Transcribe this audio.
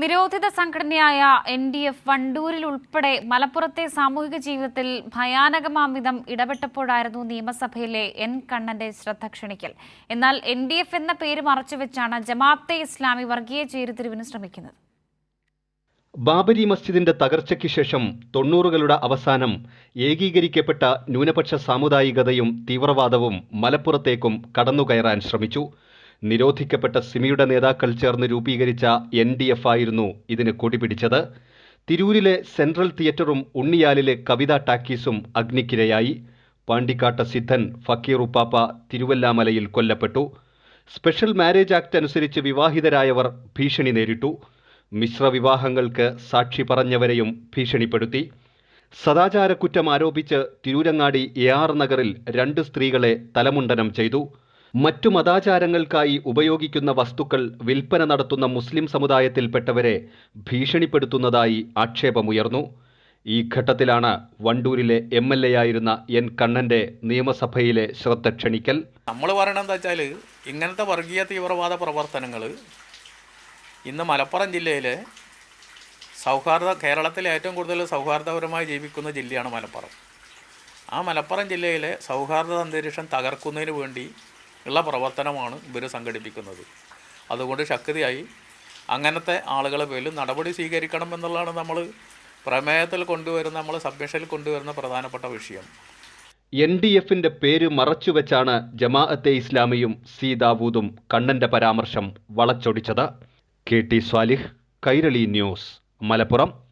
നിരോധിത സംഘടനയായ N D F വണ്ടൂരിൽ ഉൾപ്പെടെ മലപ്പുറത്തെ സാമൂഹിക ജീവിതത്തിൽ ഭയാനകമാംവിധം ഇടപെട്ടപ്പോഴായിരുന്നു നിയമസഭയിലെ എൻ കണ്ണന്റെ ശ്രദ്ധ ക്ഷണിക്കൽ. എന്നാൽ എൻ ഡി എഫ് എന്ന പേര് മറച്ചുവെച്ചാണ് ജമാഅത്തെ ഇസ്ലാമി വർഗീയ ചേരിതിരിവിന് ശ്രമിക്കുന്നത്. ബാബരി മസ്ജിദിന്റെ തകർച്ചയ്ക്ക് ശേഷം തൊണ്ണൂറുകളുടെ അവസാനം ഏകീകരിക്കപ്പെട്ട ന്യൂനപക്ഷ സാമുദായികതയും തീവ്രവാദവും മലപ്പുറത്തേക്കും കടന്നുകയറാൻ ശ്രമിച്ചു. നിരോധിക്കപ്പെട്ട സിമിയുടെ നേതാക്കൾ ചേർന്ന് രൂപീകരിച്ച എൻ ഡി എഫ് ആയിരുന്നു ഇതിന് കൊടിപിടിച്ചത്. തിരൂരിലെ സെൻട്രൽ തിയേറ്ററും ഉണ്ണിയാലിലെ കവിതാ ടാക്കീസും അഗ്നിക്കിരയായി. പാണ്ടിക്കാട്ട സിദ്ധൻ ഫക്കീർ ഉപ്പാപ്പ തിരുവല്ലാമലയിൽ കൊല്ലപ്പെട്ടു. സ്പെഷ്യൽ മാരേജ് ആക്ട് അനുസരിച്ച് വിവാഹിതരായവർ ഭീഷണി നേരിട്ടു. മിശ്ര വിവാഹങ്ങൾക്ക് സാക്ഷി പറഞ്ഞവരെയും ഭീഷണിപ്പെടുത്തി. സദാചാരക്കുറ്റം ആരോപിച്ച് തിരൂരങ്ങാടി എ ആർ നഗറിൽ രണ്ട് സ്ത്രീകളെ തലമുണ്ടനം ചെയ്തു. മറ്റു മതാചാരങ്ങൾക്കായി ഉപയോഗിക്കുന്ന വസ്തുക്കൾ വിൽപ്പന നടത്തുന്ന മുസ്ലിം സമുദായത്തിൽപ്പെട്ടവരെ ഭീഷണിപ്പെടുത്തുന്നതായി ആക്ഷേപമുയർന്നു. ഈ ഘട്ടത്തിലാണ് വണ്ടൂരിലെ എം എൽ എ ആയിരുന്ന എൻ കണ്ണന്റെ നിയമസഭയിലെ ശ്രദ്ധ ക്ഷണിക്കൽ. നമ്മൾ പറയണത് എന്താ വെച്ചാൽ ഇങ്ങനത്തെ വർഗീയ തീവ്രവാദ പ്രവർത്തനങ്ങൾ ഇന്ന് മലപ്പുറം ജില്ലയിലെ സൗഹാർദ്ദ കേരളത്തിലെ ഏറ്റവും കൂടുതൽ സൗഹാർദ്ദപരമായി ജീവിക്കുന്ന ജില്ലയാണ് മലപ്പുറം. ആ മലപ്പുറം ജില്ലയിലെ സൗഹാർദ്ദ അന്തരീക്ഷം തകർക്കുന്നതിന് വേണ്ടി ഉള്ള പ്രവർത്തനമാണ് ഇവർ സംഘടിപ്പിക്കുന്നത്. അതുകൊണ്ട് ശക്തിയായി അങ്ങനത്തെ ആളുകളെ പേരിൽ നടപടി സ്വീകരിക്കണം എന്നുള്ളതാണ് നമ്മൾ പ്രമേയത്തിൽ കൊണ്ടുവരുന്ന നമ്മൾ സബ്മിഷനിൽ കൊണ്ടുവരുന്ന പ്രധാനപ്പെട്ട വിഷയം. എൻ ഡി എഫിന്റെ പേര് മറച്ചുവെച്ചാണ് ജമാഅത്തെ ഇസ്ലാമിയും സി ദാവൂദും കണ്ണന്റെ പരാമർശം വളച്ചൊടിച്ചത്. K T Swalih Kairali news Malappuram.